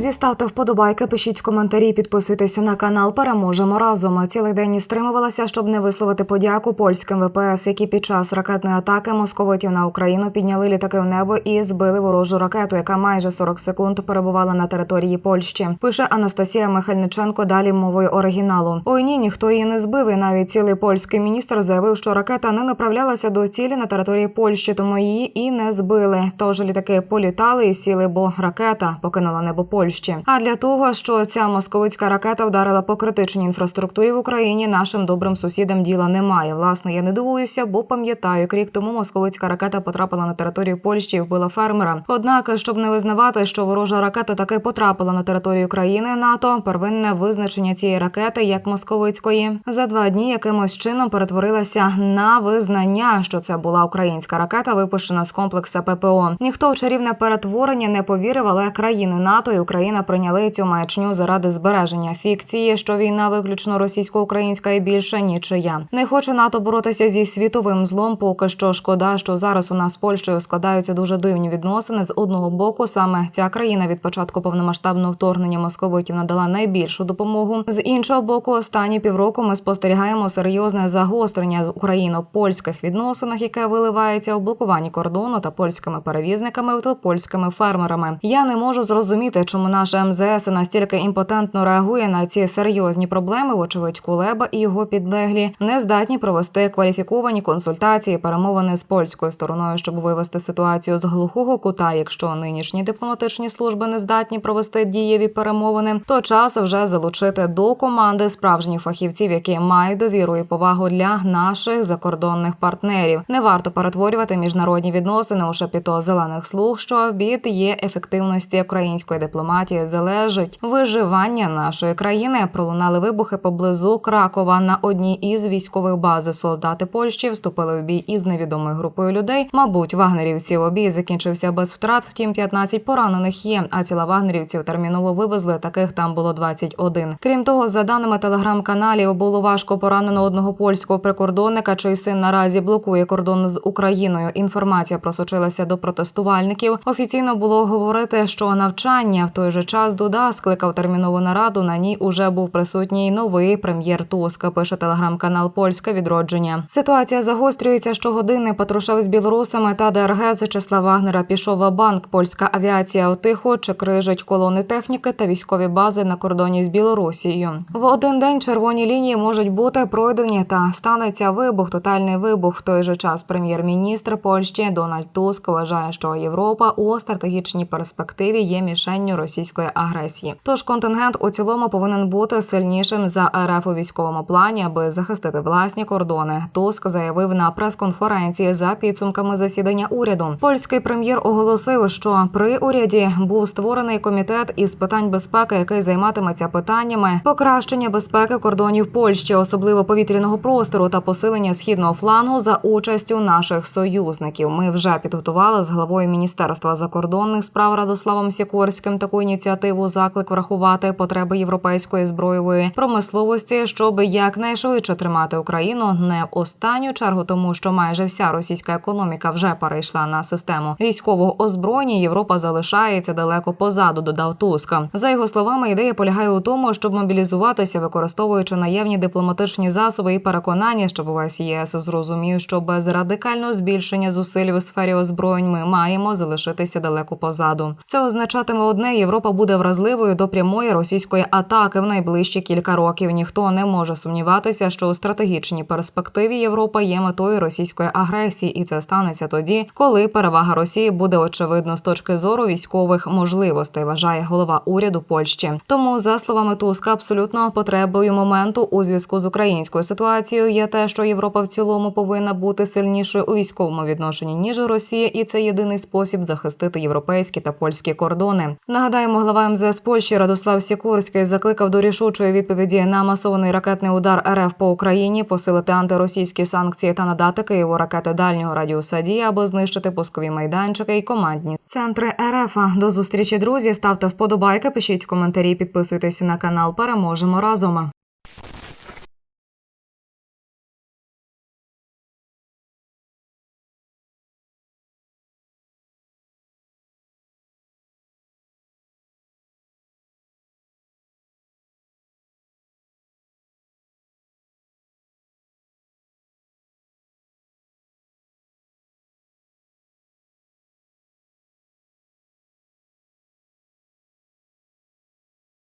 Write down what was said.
Друзі, ставте вподобайки, пишіть коментарі, підписуйтеся на канал. Переможемо разом. Цілий день і стримувалася, щоб не висловити подяку польським ВПС, які під час ракетної атаки московитів на Україну підняли літаки в небо і збили ворожу ракету, яка майже 40 секунд перебувала на території Польщі. Пише Анастасія Михальниченко. Далі мовою оригіналу. Ой, ні, ніхто її не збив. І навіть цілий польський міністр заявив, що ракета не направлялася до цілі на території Польщі, тому її і не збили. Тож літаки політали і сіли, бо ракета покинула небо Польщі. А для того, що ця московицька ракета вдарила по критичній інфраструктурі в Україні, нашим добрим сусідам діла немає. Власне, я не дивуюся, бо пам'ятаю, як тому московицька ракета потрапила на територію Польщі і вбила фермера. Однак, щоб не визнавати, що ворожа ракета таки потрапила на територію країни НАТО, первинне визначення цієї ракети як московицької за два дні якимось чином перетворилася на визнання, що це була українська ракета, випущена з комплекса ППО. Ніхто в чарівне перетворення не повірив, але країни НАТО і Україна прийняли цю маячню заради збереження фікції, що війна виключно російсько-українська і більше нічия. Не хоче НАТО боротися зі світовим злом. Поки що шкода, що зараз у нас з Польщею складаються дуже дивні відносини. З одного боку, саме ця країна від початку повномасштабного вторгнення московитів надала найбільшу допомогу. З іншого боку, останні півроку ми спостерігаємо серйозне загострення україно-польських відносинах, яке виливається у блокуванні кордону та польськими перевізниками та польськими фермерами. Я не можу зрозуміти, чому наша МЗС настільки імпотентно реагує на ці серйозні проблеми. Вочевидь, Кулеба і його підлеглі не здатні провести кваліфіковані консультації, перемовини з польською стороною, щоб вивести ситуацію з глухого кута. Якщо нинішні дипломатичні служби не здатні провести дієві перемовини, то час вже залучити до команди справжніх фахівців, які мають довіру і повагу для наших закордонних партнерів. Не варто перетворювати міжнародні відносини у шапіто зелених слуг, що від є ефективності української дипломатії залежить виживання нашої країни. Пролунали вибухи поблизу Кракова на одній із військових баз. Солдати Польщі вступили в бій із невідомою групою людей. Мабуть, вагнерівців бій закінчився без втрат. Втім, 15 поранених є. А тіла вагнерівців терміново вивезли. Таких там було 21. Крім того, за даними телеграм-каналів, було важко поранено одного польського прикордонника, чий син наразі блокує кордон з Україною. Інформація просочилася до протестувальників. Офіційно було говорити, що навчання в той же час Дуда скликав термінову нараду. На ній уже був присутній новий прем'єр Туска. Пише телеграм-канал Польське відродження. Ситуація загострюється щогодини. Патрушев з білорусами та ДРГ з числа Вагнера пішов банк. Польська авіація отихо чи крижить колони техніки та військові бази на кордоні з Білорусією. В один день червоні лінії можуть бути пройдені та станеться вибух. Тотальний вибух. В той же час прем'єр-міністр Польщі Дональд Туск вважає, що Європа у стратегічній перспективі є мішенню російської агресії. Тож контингент у цілому повинен бути сильнішим за РФ у військовому плані, аби захистити власні кордони. Туск заявив на прес-конференції за підсумками засідання уряду. Польський прем'єр оголосив, що при уряді був створений комітет із питань безпеки, який займатиметься питаннями покращення безпеки кордонів Польщі, особливо повітряного простору та посилення східного флангу за участю наших союзників. Ми вже підготували з главою міністерства закордонних справ Радославом Сікорським таку ініціативу заклик врахувати потреби європейської зброєвої промисловості, щоб якнайшвидше тримати Україну не в останню чергу, тому що майже вся російська економіка вже перейшла на систему військового озброєння. Європа залишається далеко позаду. Додав Туска. За його словами, ідея полягає у тому, щоб мобілізуватися, використовуючи наявні дипломатичні засоби і переконання, щоб увесь ЄС зрозумів, що без радикального збільшення зусиль у сфері озброєнь ми маємо залишитися далеко позаду. Це означатиме одне: Європа буде вразливою до прямої російської атаки в найближчі кілька років. Ніхто не може сумніватися, що у стратегічній перспективі Європа є метою російської агресії, і це станеться тоді, коли перевага Росії буде очевидно з точки зору військових можливостей. Вважає голова уряду Польщі. Тому, за словами Туска, абсолютно потребою моменту у зв'язку з українською ситуацією є те, що Європа в цілому повинна бути сильнішою у військовому відношенні ніж Росія, і це єдиний спосіб захистити європейські та польські кордони. Нагадаємо, глава МЗС Польщі Радослав Сікорський закликав до рішучої відповіді на масований ракетний удар РФ по Україні, посилити антиросійські санкції та надати Києву ракети дальнього радіуса дії, аби знищити пускові майданчики і командні центри РФ. До зустрічі, друзі. Ставте вподобайки, пишіть коментарі, підписуйтесь на канал. Переможемо разом.